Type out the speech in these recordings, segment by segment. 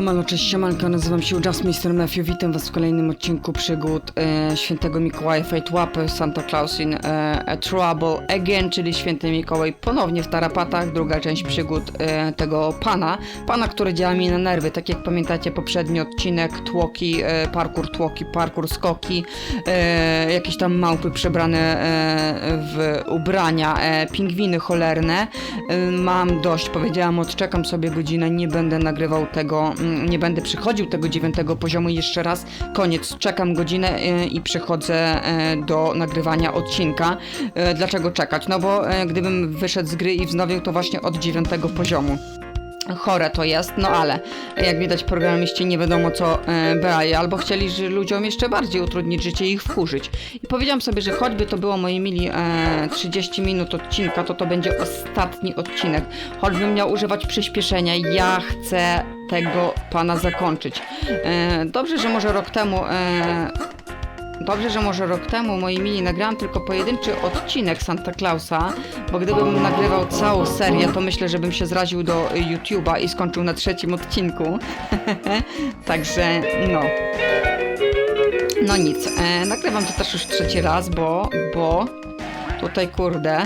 Witam, cześć, siemanko, nazywam się Just Mr. Matthew, witam was w kolejnym odcinku przygód e, Świętego Mikołaja Fate Łapy, Santa Claus in e, a Trouble Again, czyli Święty Mikołaj ponownie w tarapatach, druga część przygód e, tego pana, pana, który działa mi na nerwy, tak jak pamiętacie poprzedni odcinek, tłoki, e, parkour tłoki, parkour skoki, e, jakieś tam małpy przebrane e, w ubrania, e, pingwiny cholerne, e, mam dość, powiedziałam, odczekam sobie godzinę, nie będę nagrywał tego, mm, nie będę przychodził tego dziewiątego poziomu jeszcze raz, koniec, czekam godzinę e, i przychodzę e, do nagrywania odcinka. E, Dlaczego czekać? No bo gdybym wyszedł z gry i wznowił to właśnie od dziewiątego poziomu. Chore to jest, no ale jak widać programiści nie wiadomo co e, brali, albo chcieli że ludziom jeszcze bardziej utrudnić życie i ich wkurzyć. I powiedziałam sobie, że choćby to było moi mili e, 30 minut odcinka, to to będzie ostatni odcinek. Choćbym miał używać przyspieszenia, ja chcę tego pana zakończyć. E, dobrze, że może rok temu e, Dobrze, że może rok temu, moi mili, nagrałam tylko pojedynczy odcinek Santa Clausa, bo gdybym nagrywał całą serię, to myślę, że bym się zraził do YouTube'a i skończył na trzecim odcinku. Także, no. No nic, e, nagrywam to też już trzeci raz, bo, bo tutaj, kurde,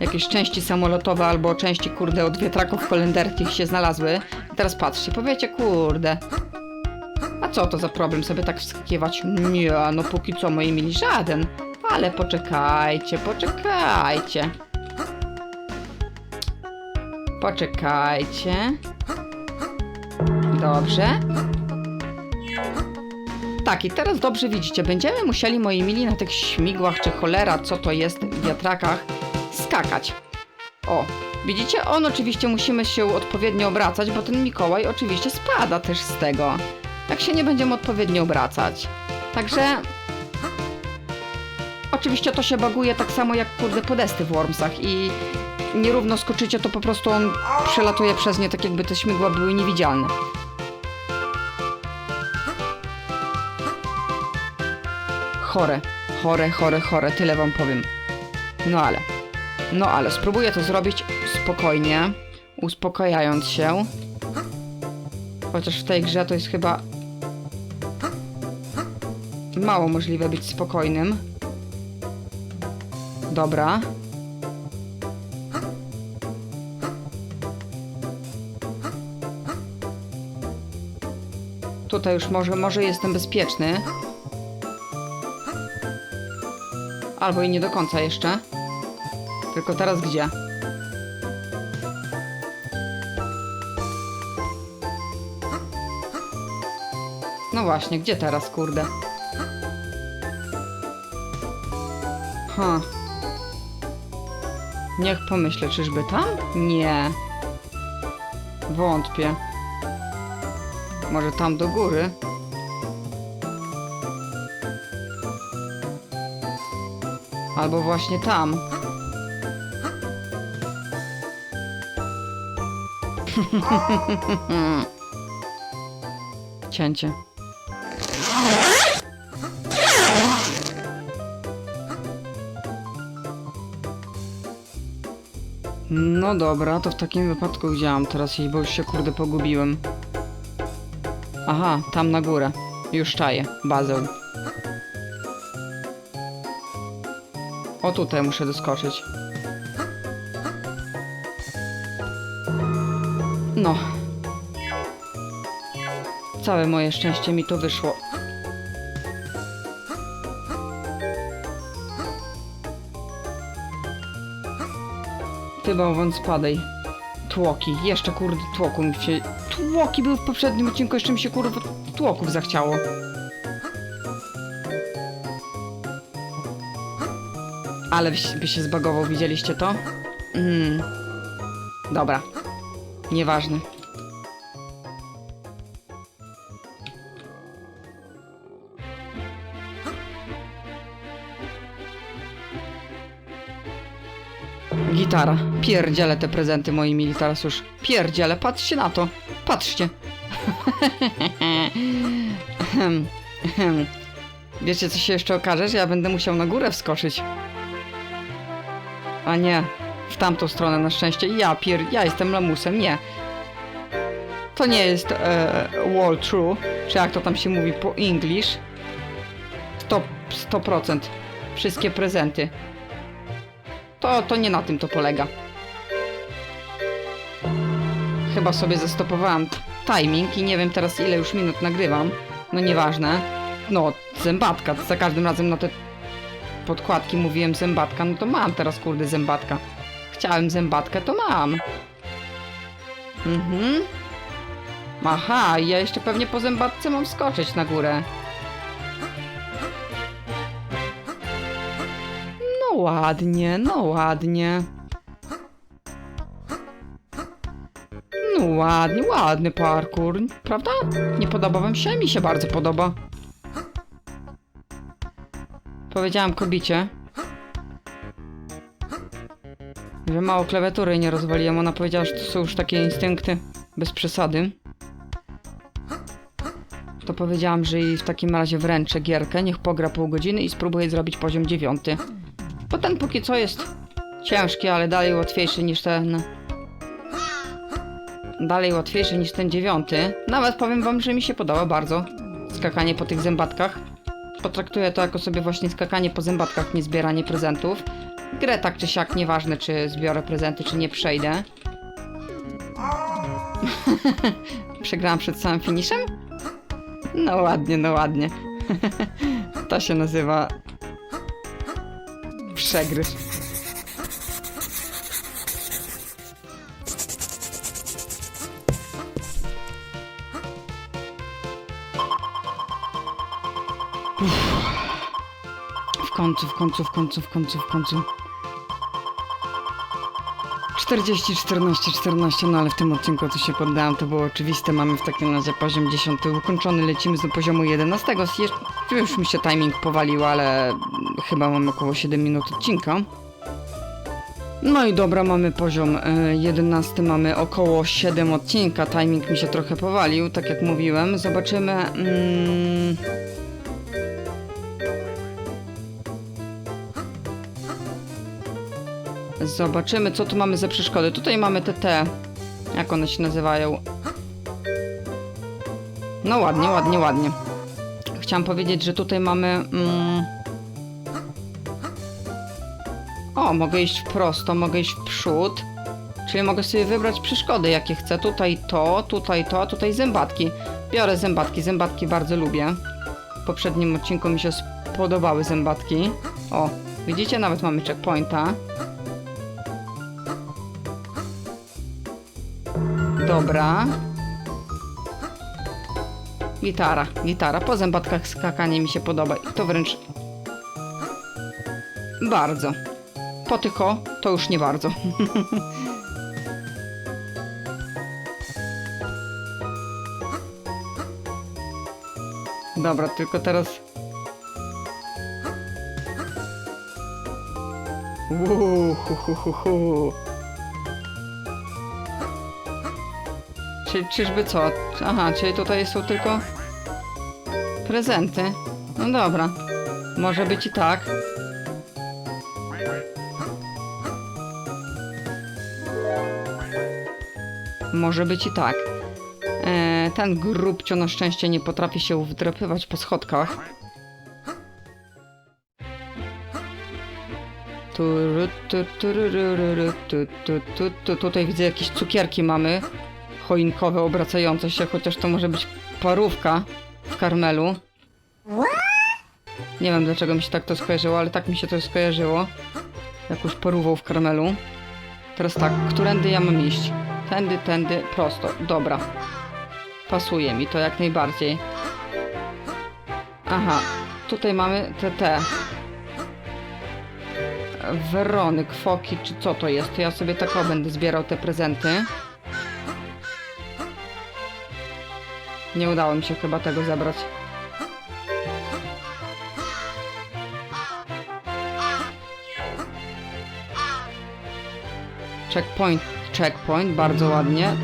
jakieś części samolotowe albo części, kurde, od wiatraków kolenderskich się znalazły. Teraz patrzcie, powiecie, kurde, a co to za problem sobie tak wskakiwać? Nie, no póki co moi mili żaden. Ale poczekajcie, poczekajcie. Poczekajcie. Dobrze. Tak, i teraz dobrze widzicie, będziemy musieli, moi mili, na tych śmigłach, czy cholera, co to jest, wiatrakach, skakać. O, widzicie? On oczywiście musimy się odpowiednio obracać, bo ten Mikołaj oczywiście spada też z tego. Jak się nie będziemy odpowiednio obracać. Także... Oczywiście to się baguje tak samo jak kurde podesty w Wormsach i nierówno skoczycie, to po prostu on przelatuje przez nie tak jakby te śmigła były niewidzialne. Chore, chore, chore, chore, tyle wam powiem. No ale, no ale spróbuję to zrobić spokojnie, uspokajając się. Chociaż w tej grze to jest chyba mało możliwe być spokojnym. Dobra. Tutaj już może, może jestem bezpieczny. Albo i nie do końca jeszcze. Tylko teraz gdzie? No właśnie, gdzie teraz, kurde? Ha. Niech pomyślę, czyżby tam? Nie. Wątpię. Może tam do góry? Albo właśnie tam. Cięcie. No dobra, to w takim wypadku gdzie mam teraz iść, bo już się kurde pogubiłem. Aha, tam na górę. Już czaję, bazę. O tutaj muszę doskoczyć. No. Całe moje szczęście mi to wyszło. Ty bałwan spadaj. Tłoki, jeszcze kurde tłoku mi się... Tłoki były w poprzednim odcinku, jeszcze mi się kurde tłoków zachciało. Ale by się zbagował, widzieliście to? Mm. Dobra. Nieważne. Pierdzielę te prezenty moi mili teraz już. Pierdzielę, patrzcie na to. Patrzcie. Wiecie co się jeszcze okaże? Że ja będę musiał na górę wskoczyć. A nie. W tamtą stronę na szczęście. Ja pier... Ja jestem lamusem, nie. to nie jest e, wall true, czy jak to tam się mówi po English. 100%, 100%. Wszystkie prezenty. To, to nie na tym to polega. Chyba sobie zastopowałam timing i nie wiem teraz ile już minut nagrywam. No nieważne. No, zębatka. Za każdym razem na te podkładki mówiłem zębatka, no to mam teraz kurde zębatka. Chciałem zębatkę, to mam. Mhm. Aha, ja jeszcze pewnie po zębatce mam skoczyć na górę. No ładnie, no ładnie. No ładnie, ładny parkour, prawda? Nie podoba wam się? Mi się bardzo podoba. Powiedziałam kobicie, że mało klawiatury nie rozwaliłem. Ona powiedziała, że to są już takie instynkty bez przesady. To powiedziałam, że jej w takim razie wręczę gierkę, niech pogra pół godziny i spróbuję zrobić poziom dziewiąty. Bo ten póki co jest ciężki, ale dalej łatwiejszy niż ten... Dalej łatwiejszy niż ten dziewiąty. Nawet powiem wam, że mi się podoba bardzo skakanie po tych zębatkach. Potraktuję to jako sobie właśnie skakanie po zębatkach, nie zbieranie prezentów. Grę tak czy siak, nieważne czy zbiorę prezenty, czy nie przejdę. Przegrałam przed samym finiszem? No ładnie, no ładnie. to się nazywa... Przegryz. Końcu, w końcu, w końcu, w końcu, w końcu. 40, 14, 14, no ale w tym odcinku to się poddałam, to było oczywiste. Mamy w takim razie poziom 10 ukończony, lecimy do poziomu 11. Jeszcze, już mi się timing powalił, ale chyba mam około 7 minut odcinka. No i dobra, mamy poziom e, 11, mamy około 7 odcinka. Timing mi się trochę powalił, tak jak mówiłem. Zobaczymy. Mm, Zobaczymy, co tu mamy za przeszkody. Tutaj mamy te te, jak one się nazywają. No ładnie, ładnie, ładnie. Chciałam powiedzieć, że tutaj mamy... Mm... O, mogę iść prosto, mogę iść w przód. Czyli mogę sobie wybrać przeszkody, jakie chcę. Tutaj to, tutaj to, a tutaj zębatki. Biorę zębatki, zębatki bardzo lubię. W poprzednim odcinku mi się spodobały zębatki. O, widzicie? Nawet mamy checkpointa. Dobra. Gitara, gitara. Po zębatkach skakanie mi się podoba i to wręcz bardzo. Po tycho to już nie bardzo. Dobra, tylko teraz. Uuu, hu. Czy, czyżby co? Aha, czyli tutaj są tylko prezenty. No dobra. Może być i tak. Może być i tak. E, ten grubcio na szczęście nie potrafi się wdrapywać po schodkach. Tutaj widzę jakieś cukierki mamy choinkowe obracające się, chociaż to może być parówka w karmelu. Nie wiem dlaczego mi się tak to skojarzyło, ale tak mi się to skojarzyło. Jakąś parówą w karmelu. Teraz tak, którędy ja mam iść? Tędy, tędy, prosto. Dobra. Pasuje mi to jak najbardziej. Aha, tutaj mamy te te. Werony, kwoki, czy co to jest? To ja sobie tak będę zbierał te prezenty. Nie udało mi się chyba tego zebrać. Checkpoint, checkpoint, bardzo ładnie.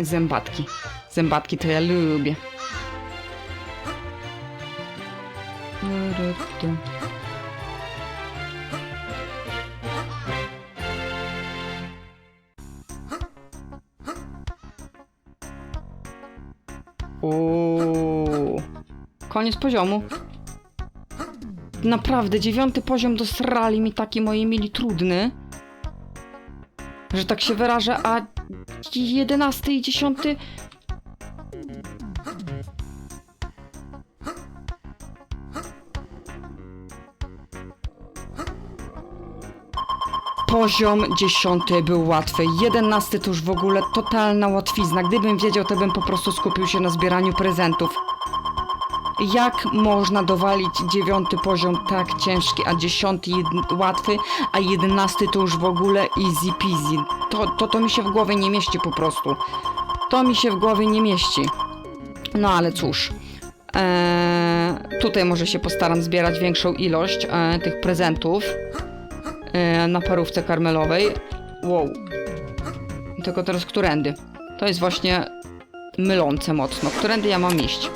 Zębatki. Zębatki to ja lubię. Koniec poziomu. Naprawdę, dziewiąty poziom dosrali mi taki moi mili trudny. Że tak się wyrażę, a jedenasty i dziesiąty... Poziom dziesiąty był łatwy, jedenasty to już w ogóle totalna łatwizna. Gdybym wiedział, to bym po prostu skupił się na zbieraniu prezentów. Jak można dowalić dziewiąty poziom tak ciężki, a dziesiąty łatwy, a jedenasty to już w ogóle easy peasy. To, to, to mi się w głowie nie mieści po prostu. To mi się w głowie nie mieści. No ale cóż. Eee, tutaj może się postaram zbierać większą ilość e, tych prezentów e, na parówce karmelowej. Wow. Tylko teraz którędy? To jest właśnie mylące mocno. Którędy ja mam iść?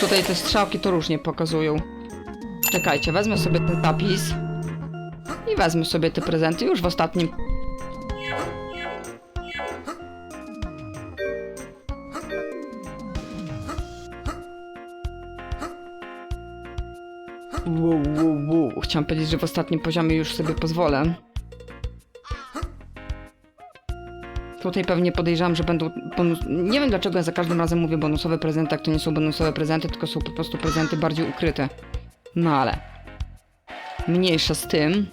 Tutaj te strzałki to różnie pokazują. Czekajcie, wezmę sobie ten zapis. I wezmę sobie te prezenty już w ostatnim. Wow, wow, wow. Chciałam powiedzieć, że w ostatnim poziomie już sobie pozwolę. Tutaj pewnie podejrzewam, że będą bonus... Nie wiem dlaczego ja za każdym razem mówię bonusowe prezenty, jak to nie są bonusowe prezenty, tylko są po prostu prezenty bardziej ukryte. No ale... Mniejsza z tym.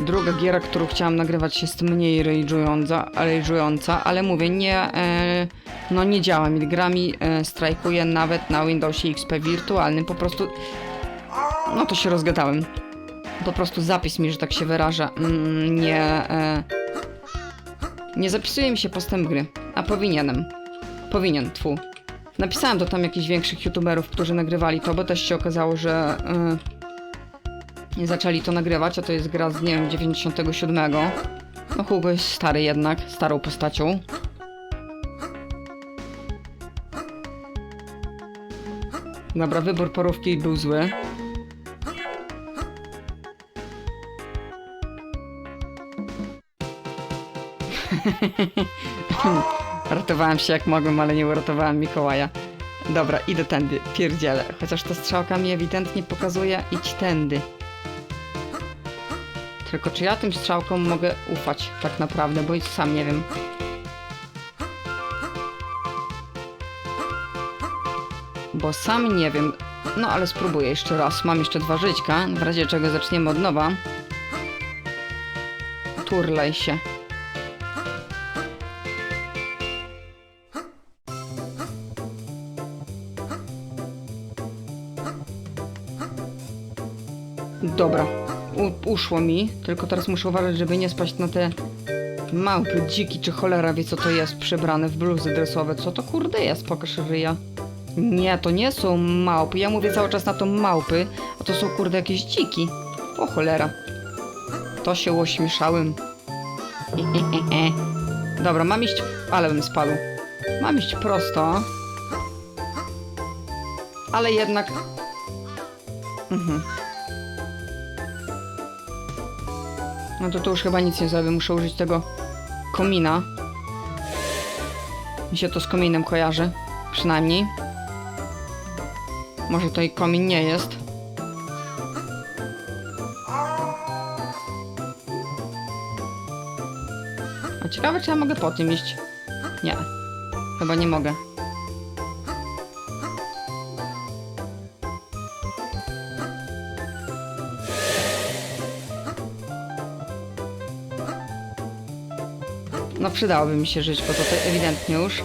Druga giera, którą chciałam nagrywać jest mniej rage'ująca, rage'ująca, ale mówię, nie... E, no nie działa mi. Gra mi e, strajkuje nawet na Windowsie XP wirtualnym, po prostu... No to się rozgadałem po prostu zapis mi, że tak się wyraża, mm, nie, e, nie zapisuje mi się postęp gry, a powinienem. Powinien, tfu. Napisałem do tam jakichś większych youtuberów, którzy nagrywali to, bo też się okazało, że nie zaczęli to nagrywać, a to jest gra z, nie wiem, 97. No Hugo jest stary jednak, starą postacią. Dobra, wybór porówki był zły. Ratowałem się jak mogłem, ale nie uratowałem Mikołaja. Dobra, idę tędy, pierdzielę. Chociaż ta strzałka mi ewidentnie pokazuje, idź tędy. Tylko czy ja tym strzałkom mogę ufać tak naprawdę, bo sam nie wiem. Bo sam nie wiem. No ale spróbuję jeszcze raz. Mam jeszcze dwa żyćka, w razie czego zaczniemy od nowa. Turlaj się. Dobra, U, uszło mi, tylko teraz muszę uważać, żeby nie spaść na te małpy, dziki czy cholera wie co to jest przebrane w bluzy dresowe. Co to kurde jest, pokaż ryja. Nie, to nie są małpy, ja mówię cały czas na to małpy, a to są kurde jakieś dziki. O cholera. To się ośmieszałem. E, e, e, e. Dobra, mam iść, ale bym spadł. Mam iść prosto. Ale jednak... Mhm. No to tu już chyba nic nie zrobię, muszę użyć tego komina. Mi się to z kominem kojarzy, przynajmniej. Może to i komin nie jest. A ciekawe, czy ja mogę po tym iść. Nie. Chyba nie mogę. Przydałoby mi się żyć, bo to te- ewidentnie już.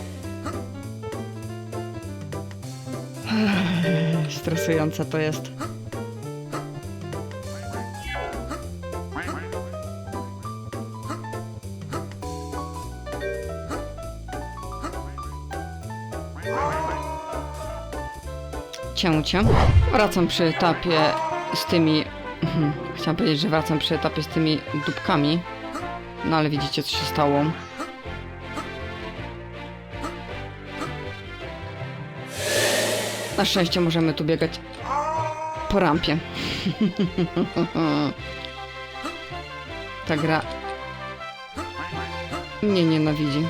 Stresujące to jest. Cię, cię. Wracam przy etapie z tymi... Mhm, Chciałam powiedzieć, że wracam przy etapie z tymi dupkami. No ale widzicie, co się stało. Na szczęście możemy tu biegać po rampie. Ta gra mnie nienawidzi.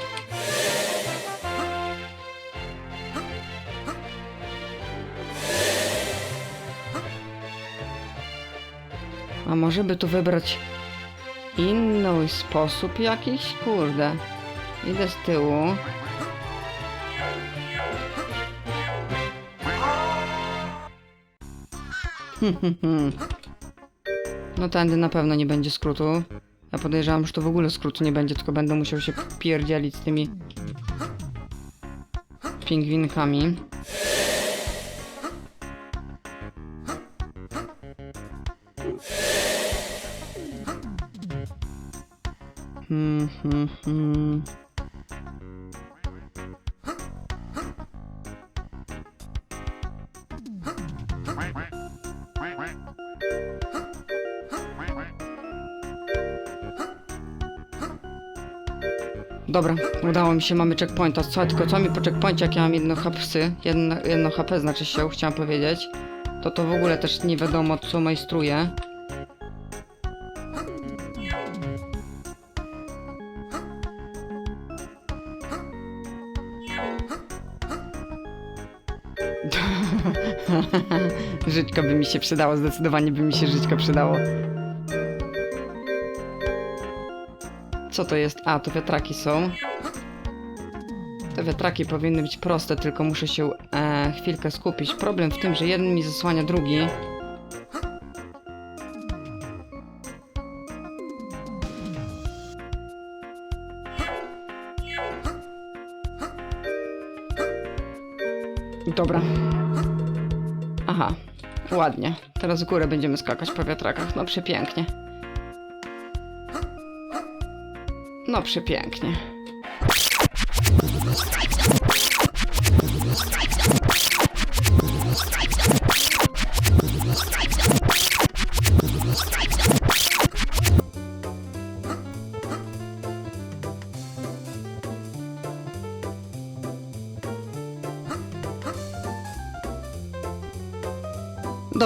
A może by tu wybrać inny sposób jakiś? Kurde. Idę z tyłu. No tędy na pewno nie będzie skrótu. Ja podejrzewam, że to w ogóle skrótu nie będzie, tylko będę musiał się pierdzielić z tymi pingwinkami. Hmm, hmm, hmm. Dobra, udało mi się, mamy checkpointa. Co, tylko co mi po checkpoincie, jak ja mam jedno hapsy, jedno, jedno HP znaczy się, chciałam powiedzieć, to to w ogóle też nie wiadomo, co majstruje. Żyćko by mi się przydało, zdecydowanie by mi się żyćko przydało. Co to jest? A, to wiatraki są. Te wiatraki powinny być proste, tylko muszę się e, chwilkę skupić. Problem w tym, że jeden mi zasłania drugi. Dobra. Aha, ładnie. Teraz w górę będziemy skakać po wiatrakach. No przepięknie. No przepięknie.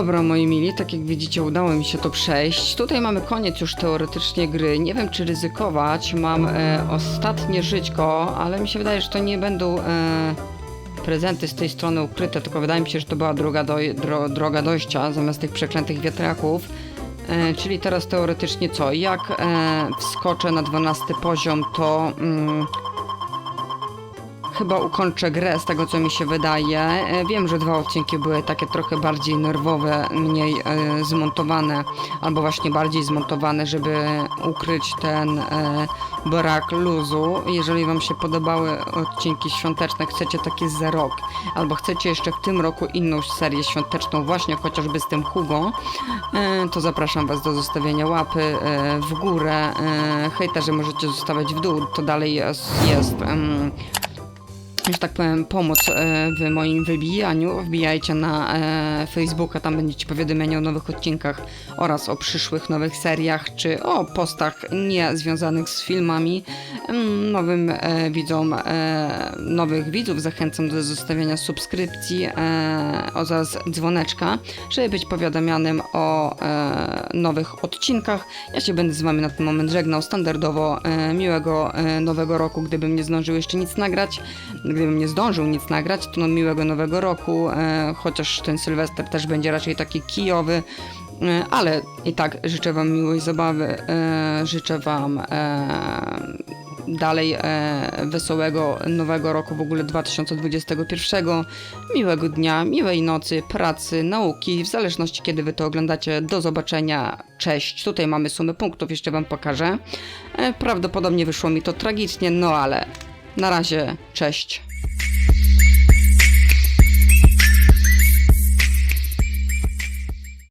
Dobra, moi mili, tak jak widzicie, udało mi się to przejść. Tutaj mamy koniec już teoretycznie gry. Nie wiem, czy ryzykować. Mam e, ostatnie żyćko, ale mi się wydaje, że to nie będą e, prezenty z tej strony ukryte, tylko wydaje mi się, że to była droga, do, dro, droga dojścia zamiast tych przeklętych wiatraków. E, czyli teraz teoretycznie co? Jak e, wskoczę na 12 poziom, to... Mm, chyba ukończę grę z tego co mi się wydaje. E, Wiem, że dwa odcinki były takie trochę bardziej nerwowe, mniej e, zmontowane, albo właśnie bardziej zmontowane, żeby ukryć ten e, brak luzu. Jeżeli Wam się podobały odcinki świąteczne, chcecie takie za rok, albo chcecie jeszcze w tym roku inną serię świąteczną, właśnie chociażby z tym Hugo, to zapraszam Was do zostawienia łapy w górę. Hejterzy możecie zostawiać w dół, to dalej jest, jest że tak powiem, pomóc e, w moim wybijaniu. Wbijajcie na e, Facebooka, tam będziecie powiadomieni o nowych odcinkach oraz o przyszłych nowych seriach, czy o postach nie związanych z filmami. Mm, Nowym e, widzom, nowych widzów zachęcam do zostawienia subskrypcji oraz dzwoneczka, żeby być powiadamianym o nowych odcinkach. Ja się będę z Wami na ten moment żegnał standardowo. Miłego nowego roku, gdybym nie zdążył jeszcze nic nagrać. Gdybym nie zdążył nic nagrać, to no miłego nowego roku, e, chociaż ten Sylwester też będzie raczej taki kijowy. E, Ale i tak życzę Wam miłej zabawy, e, życzę Wam dalej wesołego nowego roku w ogóle 2021, miłego dnia, miłej nocy, pracy, nauki, w zależności kiedy Wy to oglądacie. Do zobaczenia, cześć. Tutaj mamy sumy punktów, jeszcze Wam pokażę. Prawdopodobnie wyszło mi to tragicznie, no ale na razie, cześć.